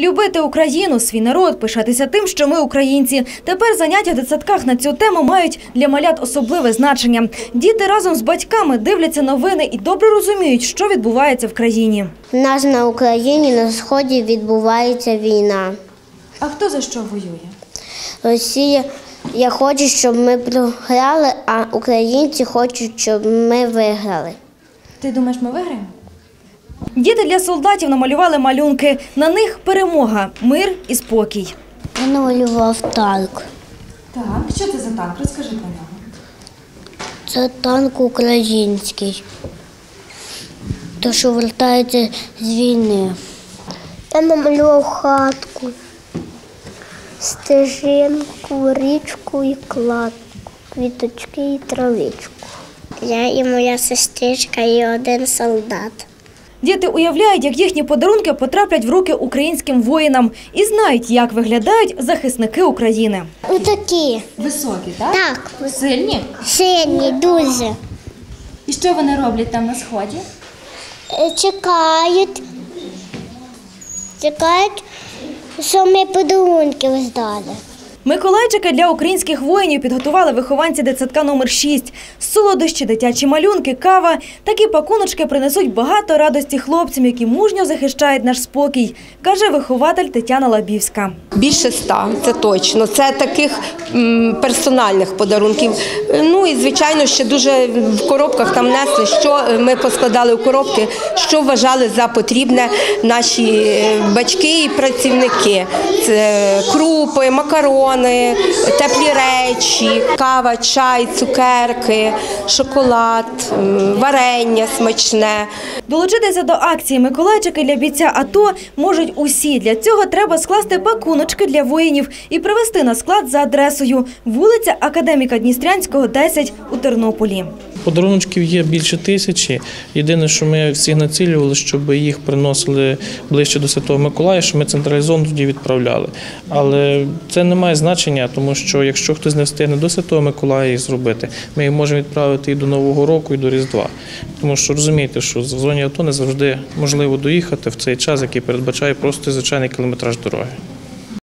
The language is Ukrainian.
Любити Україну, свій народ, пишатися тим, що ми українці. Тепер заняття в дитсадках на цю тему мають для малят особливе значення. Діти разом з батьками дивляться новини і добре розуміють, що відбувається в країні. У нас на Україні на сході відбувається війна. А хто за що воює? Росія я хочу, щоб ми програли, а українці хочуть, щоб ми виграли. Ти думаєш, ми виграємо? Діти для солдатів намалювали малюнки. На них перемога, мир і спокій. Я намалював танк. Так, що це за танк? Розкажи про нього. Це танк український. То, що вертається з війни. Я намалював хатку, стежинку, річку і кладку, квіточки і травичку. Я і моя сестричка, і один солдат. Діти уявляють, як їхні подарунки потраплять в руки українським воїнам і знають, як виглядають захисники України. Отакі. Високі, так? Так, Сильні. сині, дуже. І що вони роблять там на сході? Е, Чекають. Чекають, що ми подарунки здали. Миколайчики для українських воїнів підготували вихованці дитсадка номер 6. Солодощі, дитячі малюнки, кава. Такі пакуночки принесуть багато радості хлопцям, які мужньо захищають наш спокій, каже вихователь Тетяна Лабівська. Більше ста, це точно. Це таких персональних подарунків. Ну і звичайно, ще дуже в коробках там несли, що ми поскладали в коробки, що вважали за потрібне наші е, батьки і працівники. Це крупи, макарони, теплі речі, кава, чай, цукерки, шоколад, варення смачне. Долучитися до акції Миколайчики для бійця АТО можуть усі. Для цього треба скласти пакуночки для воїнів і привезти на склад за адресою вулиця Академіка Дністрянського, 10 у Тернополі. Подаруночків є більше тисячі. Єдине, що ми всіх націлювали, щоб їх приносили ближче до Святого Миколая, що ми централізовано тоді відправляли. Але це не має значення, тому що якщо хтось не встигне до Святого Миколая їх зробити, ми їх можемо відправити і до Нового року, і до Різдва. Тому що розумієте, що в зоні АТО не завжди можливо доїхати в цей час, який передбачає просто звичайний кілометраж дороги.